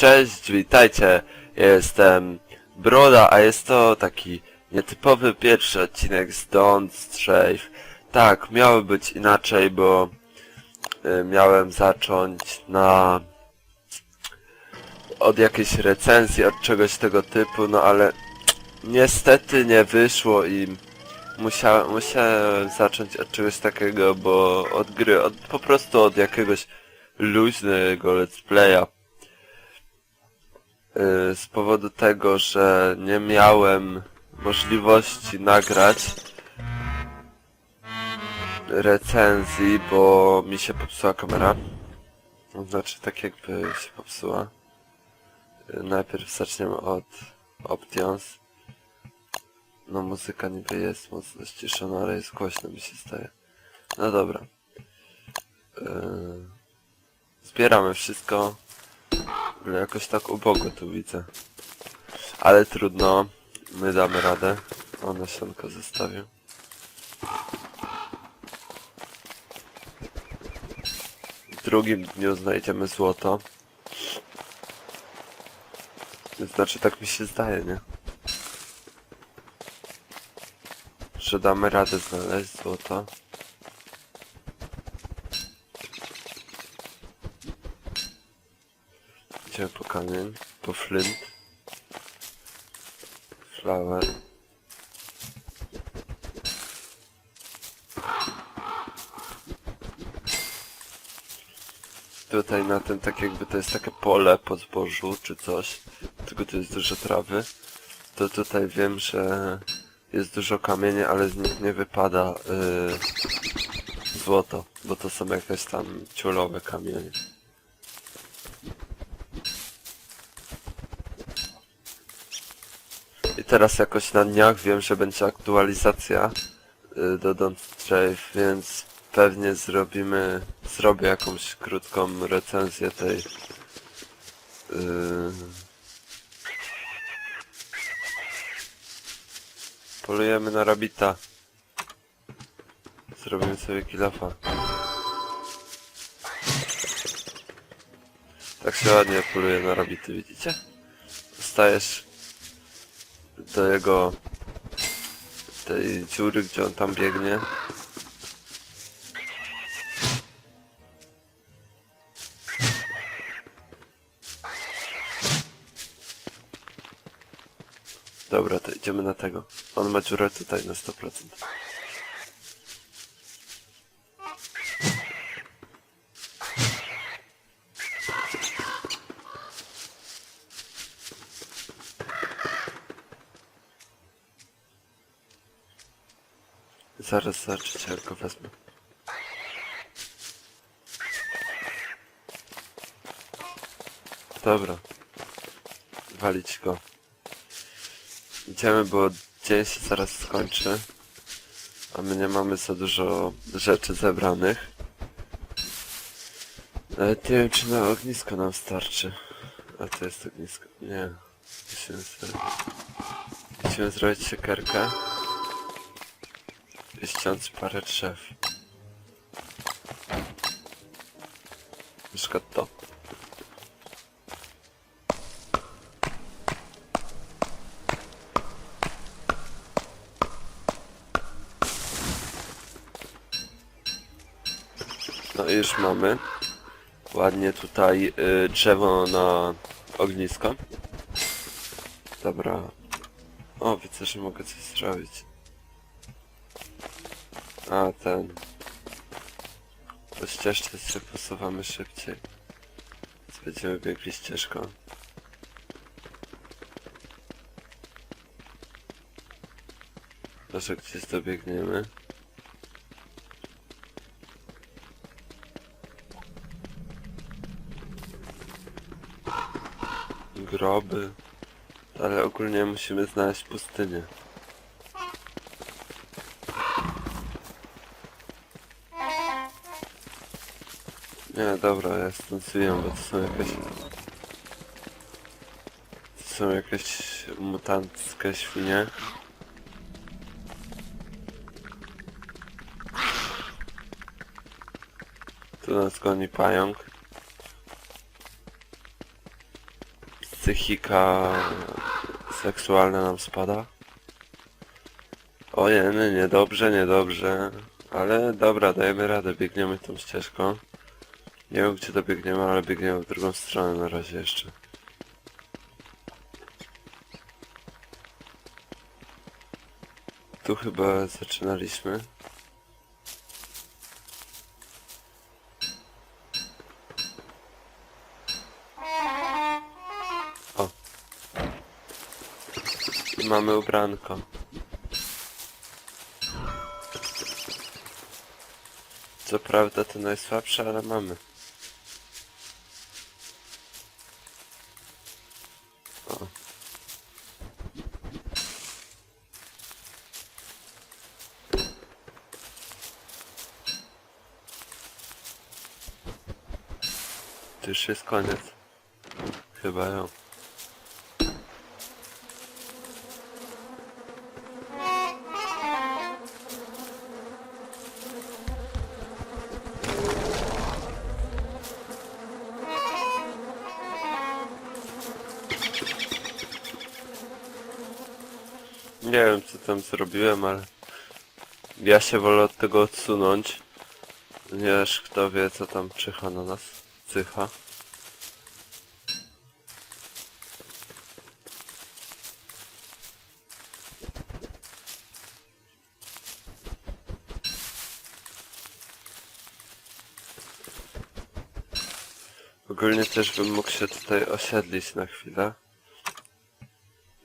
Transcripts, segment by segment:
Cześć, witajcie. Jestem Broda, a jest to taki nietypowy pierwszy odcinek z Don't Strafe. Tak, miało być inaczej, bo y, miałem zacząć na od jakiejś recenzji, od czegoś tego typu, no ale niestety nie wyszło i musiałem, musiałem zacząć od czegoś takiego, bo od gry, od, po prostu od jakiegoś luźnego let's playa. Y, z powodu tego, że nie miałem możliwości nagrać recenzji, bo mi się popsuła kamera. Znaczy tak jakby się popsuła. Y, Najpierw zaczniemy od Options. No muzyka niby jest mocno ściszona, ale jest głośno mi się staje. No dobra. Yy, zbieramy wszystko. Ogóle jakoś tak ubogo tu widzę. Ale trudno. My damy radę. O, nasionko zostawił. W drugim dniu znajdziemy złoto. Znaczy tak mi się zdaje, nie? Że damy radę znaleźć złoto. Idziemy po kamień, po flint. Flower. Tutaj na tym tak jakby to jest takie pole po zbożu czy coś, tylko tu jest dużo trawy. To tutaj wiem, że jest dużo kamieni, ale z nich nie wypada yy, złoto, bo to są jakieś tam ciulowe kamienie. Teraz jakoś na dniach wiem, że będzie aktualizacja y, do Don't Strafe, więc pewnie zrobimy, zrobię jakąś krótką recenzję tej y, Polujemy na rabita. Zrobimy sobie kilafa. Tak się ładnie poluje na rabity, widzicie? Dostajesz do jego tej dziury, gdzie on tam biegnie. Dobra, to idziemy na tego. On ma dziurę tutaj na 100%. Zaraz zobaczycie, jak go wezmę. Dobra. Walić go. Idziemy, bo dzień się zaraz skończy. A my nie mamy za dużo rzeczy zebranych. Nawet nie wiem, czy na ognisko nam starczy. A to jest ognisko. Nie. Musimy zrobić, musimy zrobić siekierkę. Ściąć parę drzew. Przykład to. No i już mamy ładnie tutaj y, drzewo na ognisko. Dobra. O, widzę, że mogę coś zrobić. A, ten. Po ścieżce się posuwamy szybciej. Więc będziemy biegli ścieżką. Może gdzieś dobiegniemy. Groby. Ale ogólnie musimy znaleźć pustynię. Nie, dobra, ja zwijam, bo to są jakieś... To są jakieś mutanckie świnie. Tu nas goni pająk. psychika seksualna nam spada. Ojej, niedobrze, niedobrze. Ale dobra, dajemy radę, biegniemy tą ścieżką. Nie wiem gdzie dobiegniemy, ale biegniemy w drugą stronę na razie jeszcze. Tu chyba zaczynaliśmy. O. Mamy ubranko. Co prawda to najsłabsze, ale mamy. Koniec. Chyba ją. Nie wiem co tam zrobiłem, ale ja się wolę od tego odsunąć. Ponieważ kto wie co tam czyha na nas. Cycha. Ogólnie też bym mógł się tutaj osiedlić na chwilę.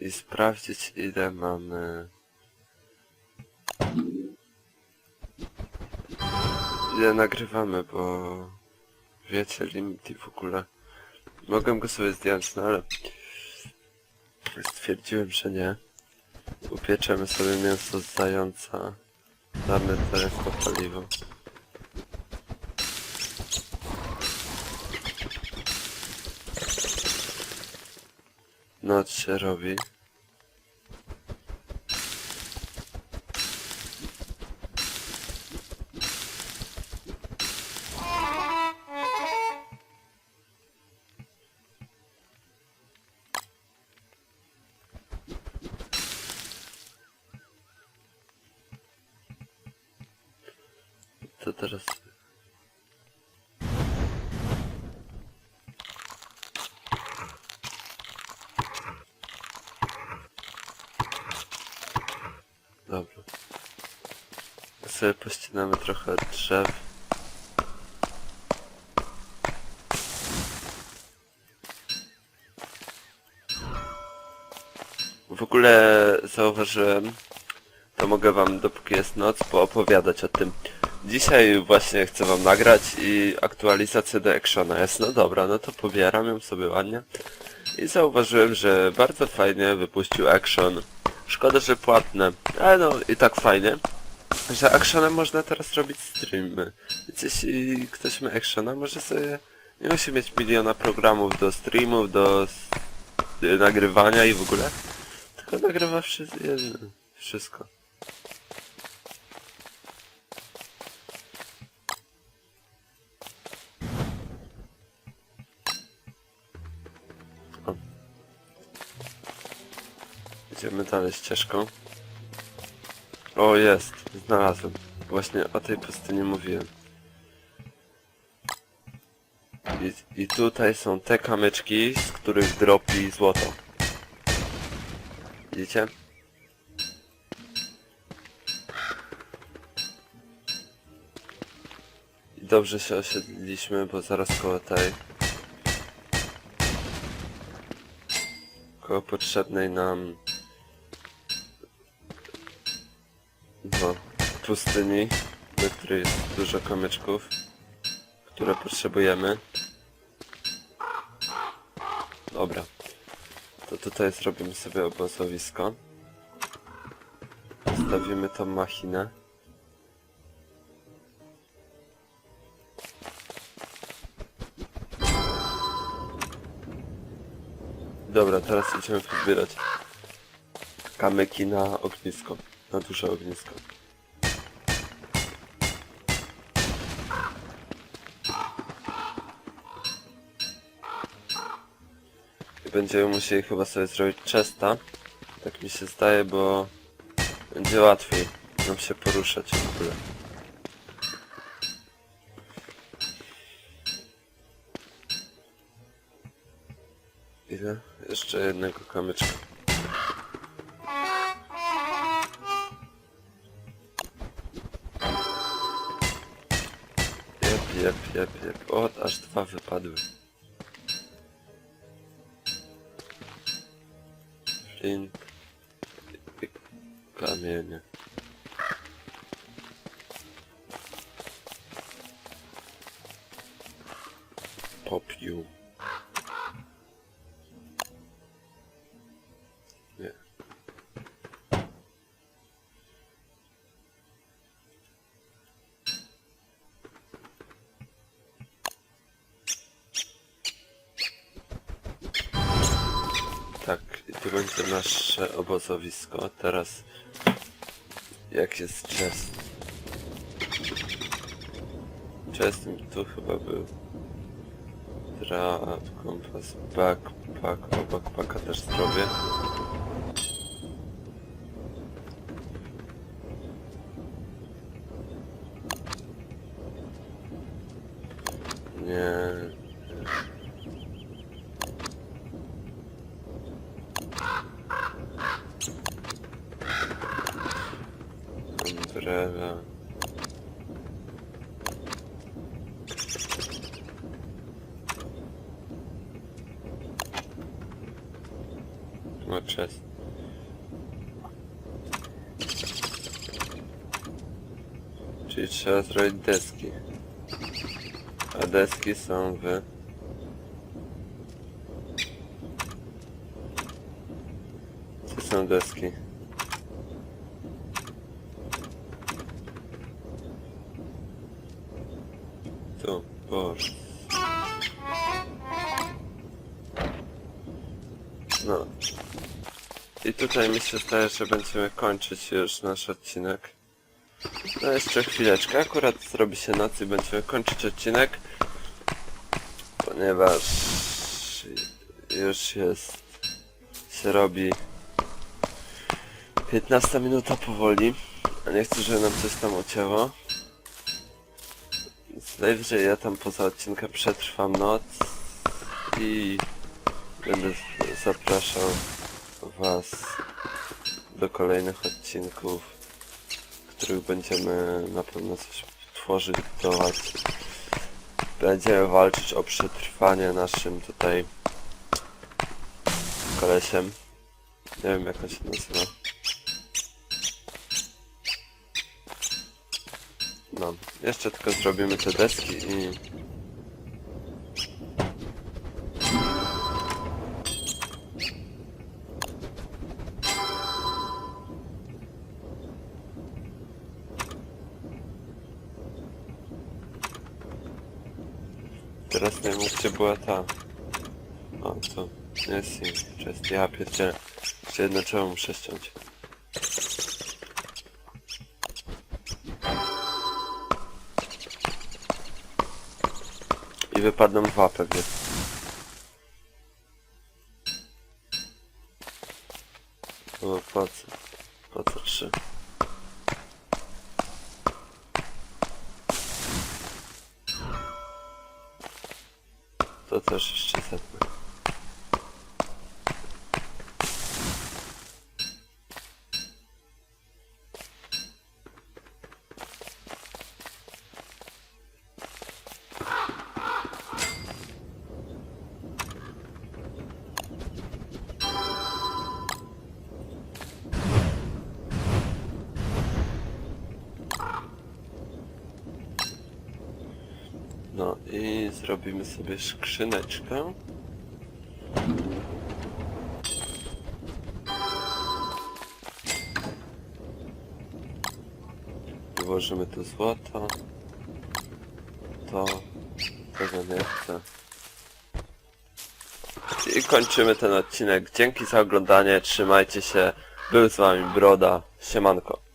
I sprawdzić ile mamy... Ile nagrywamy, bo... Wiecie, limit i w ogóle... Mogę go sobie zdjąć, no ale... Stwierdziłem, że nie. Upieczemy sobie mięso z zająca. Damy to jako paliwo. Noc się robi. Co teraz? Sobie pościnamy trochę drzew. W ogóle zauważyłem, to mogę wam dopóki jest noc poopowiadać o tym. Dzisiaj właśnie chcę wam nagrać i aktualizację do Actiona jest. No dobra, no to pobieram ją sobie ładnie. I zauważyłem, że bardzo fajnie wypuścił Action. Szkoda, że płatne, ale no i tak fajnie, że Actionem można teraz robić streamy. Więc jeśli ktoś ma Actiona, może sobie nie musi mieć miliona programów do streamów, do y, nagrywania i w ogóle, tylko nagrywa wszystko. O. Idziemy dalej ścieżką. O, jest. Znalazłem. Właśnie o tej pustyni mówiłem. I, I tutaj są te kamyczki, z których dropi złoto. Widzicie? I dobrze się osiedliliśmy, bo zaraz koło tej... Koło potrzebnej nam... No, pustyni, na której jest dużo kamyczków, które potrzebujemy. Dobra. To tutaj zrobimy sobie obozowisko. Zostawimy tą machinę. Dobra, teraz idziemy pozbierać kamyki na ognisko. Na duże ognisko. będziemy musieli chyba sobie zrobić chesta. Tak mi się zdaje, bo będzie łatwiej nam się poruszać w ogóle. Ile? Jeszcze jednego kamyczka. Jep, jep. O, aż dwa wypadły. Flint kamienie. Popiół. Nasze obozowisko. Teraz jak jest chest? Chest tu chyba był. Trap, kompas, backpack, o backpacka też zrobię. Nie. Umbrella. No chest. Czyli trzeba zrobić deski. A deski są w... Co są deski? Tu, boże. No. I tutaj mi się zdaje, że będziemy kończyć już nasz odcinek. No jeszcze chwileczkę, akurat zrobi się noc i będziemy kończyć odcinek. Ponieważ już jest, się robi 15 minuta powoli, a nie chcę, żeby nam coś tam ucięło. Najwyżej ja tam poza odcinkiem przetrwam noc i będę zapraszał Was do kolejnych odcinków, w których będziemy na pewno coś tworzyć, budować. Będziemy walczyć o przetrwanie naszym tutaj kolesiem. Nie wiem jak on się nazywa. No, jeszcze tylko zrobimy te deski i... była ta... O, nie jest Just ja pierdzielę. Jeszcze jedno trzeba muszę ściąć. I wypadną dwa pewnie. To też jeszcze zetnę. No i zrobimy sobie skrzyneczkę. Włożymy tu złoto. To tego nie chcę. I kończymy ten odcinek. Dzięki za oglądanie, trzymajcie się. Był z wami Broda. Siemanko.